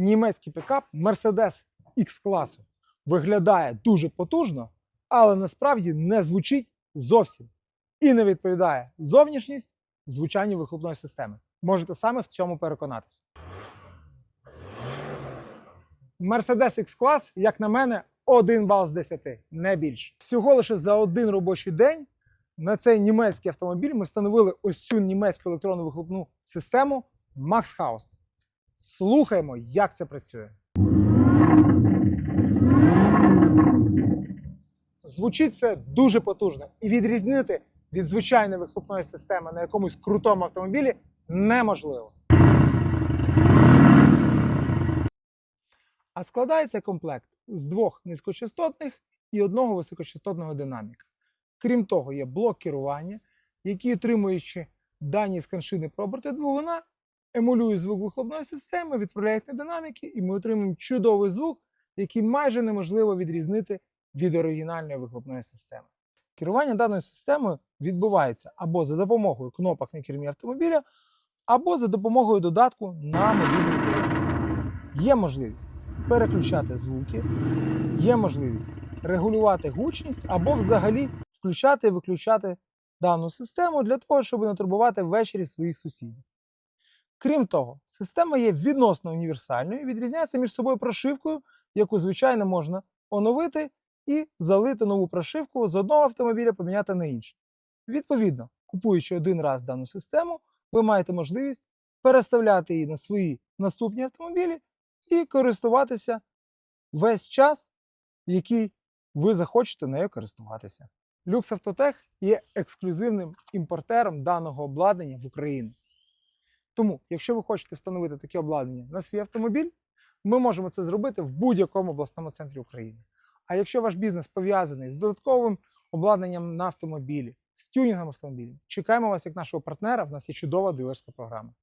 німецький пікап Mercedes X класу виглядає дуже потужно, але насправді не звучить зовсім і не відповідає зовнішність звучанню вихлопної системи. Можете саме в цьому переконатися. Mercedes X клас, як на мене, 1 бал з 10, не більше. Всього лише за один робочий день на цей німецький автомобіль ми встановили ось цю німецьку електронну вихлопну систему Max House. Слухаємо, як це працює. Звучить це дуже потужно, і відрізнити від звичайної вихлопної системи на якомусь крутому автомобілі неможливо. А складається комплект з двох низькочастотних і одного високочастотного динаміка. Крім того, є блок керування, який, отримуючи дані з каншини про двигуна, емулює звук вихлопної системи, відправляє на динаміки, і ми отримуємо чудовий звук, який майже неможливо відрізнити від оригінальної вихлопної системи. Керування даною системою відбувається або за допомогою кнопок на кермі автомобіля, або за допомогою додатку на мобільний телефон. Є можливість переключати звуки, є можливість регулювати гучність або взагалі включати і виключати дану систему для того, щоб не турбувати ввечері своїх сусідів. Крім того, система є відносно універсальною і відрізняється між собою прошивкою, яку, звичайно, можна оновити і залити нову прошивку з одного автомобіля поміняти на інший. Відповідно, купуючи один раз дану систему, ви маєте можливість переставляти її на свої наступні автомобілі і користуватися весь час, який ви захочете нею користуватися. Lux Автотех є ексклюзивним імпортером даного обладнання в Україну. Тому, якщо ви хочете встановити таке обладнання на свій автомобіль, ми можемо це зробити в будь-якому обласному центрі України. А якщо ваш бізнес пов'язаний з додатковим обладнанням на автомобілі, з тюнінгом автомобілів, чекаємо вас як нашого партнера. В нас є чудова дилерська програма.